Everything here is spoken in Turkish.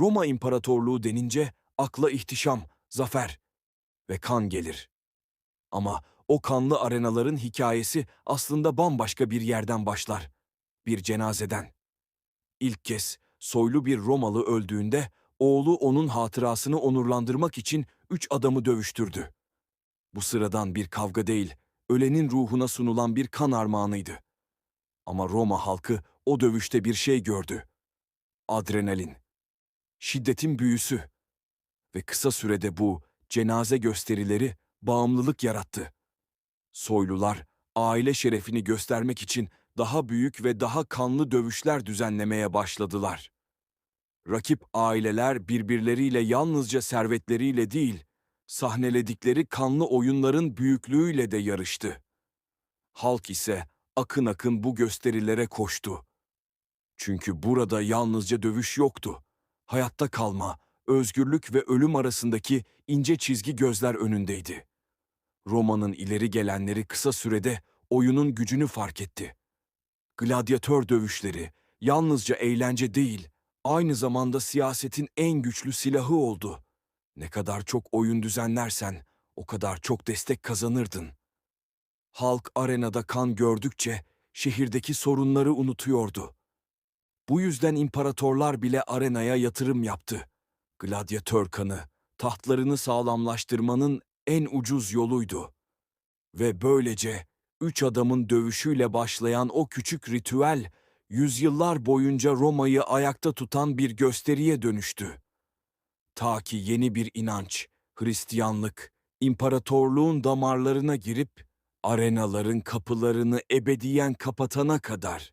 Roma İmparatorluğu denince akla ihtişam, zafer ve kan gelir. Ama o kanlı arenaların hikayesi aslında bambaşka bir yerden başlar. Bir cenazeden. İlk kez soylu bir Romalı öldüğünde oğlu onun hatırasını onurlandırmak için üç adamı dövüştürdü. Bu sıradan bir kavga değil, ölenin ruhuna sunulan bir kan armağanıydı. Ama Roma halkı o dövüşte bir şey gördü. Adrenalin. Şiddetin büyüsü. Ve kısa sürede bu cenaze gösterileri bağımlılık yarattı. Soylular aile şerefini göstermek için daha büyük ve daha kanlı dövüşler düzenlemeye başladılar. Rakip aileler birbirleriyle yalnızca servetleriyle değil, sahneledikleri kanlı oyunların büyüklüğüyle de yarıştı. Halk ise akın akın bu gösterilere koştu. Çünkü burada yalnızca dövüş yoktu. Hayatta kalma, özgürlük ve ölüm arasındaki ince çizgi gözler önündeydi. Roma'nın ileri gelenleri kısa sürede oyunun gücünü fark etti. Gladyatör dövüşleri yalnızca eğlence değil, aynı zamanda siyasetin en güçlü silahı oldu. Ne kadar çok oyun düzenlersen o kadar çok destek kazanırdın. Halk arenada kan gördükçe şehirdeki sorunları unutuyordu. Bu yüzden imparatorlar bile arenaya yatırım yaptı. Gladyatör kanı, tahtlarını sağlamlaştırmanın en ucuz yoluydu. Ve böylece üç adamın dövüşüyle başlayan o küçük ritüel, yüzyıllar boyunca Roma'yı ayakta tutan bir gösteriye dönüştü. Ta ki yeni bir inanç, Hristiyanlık, imparatorluğun damarlarına girip arenaların kapılarını ebediyen kapatana kadar.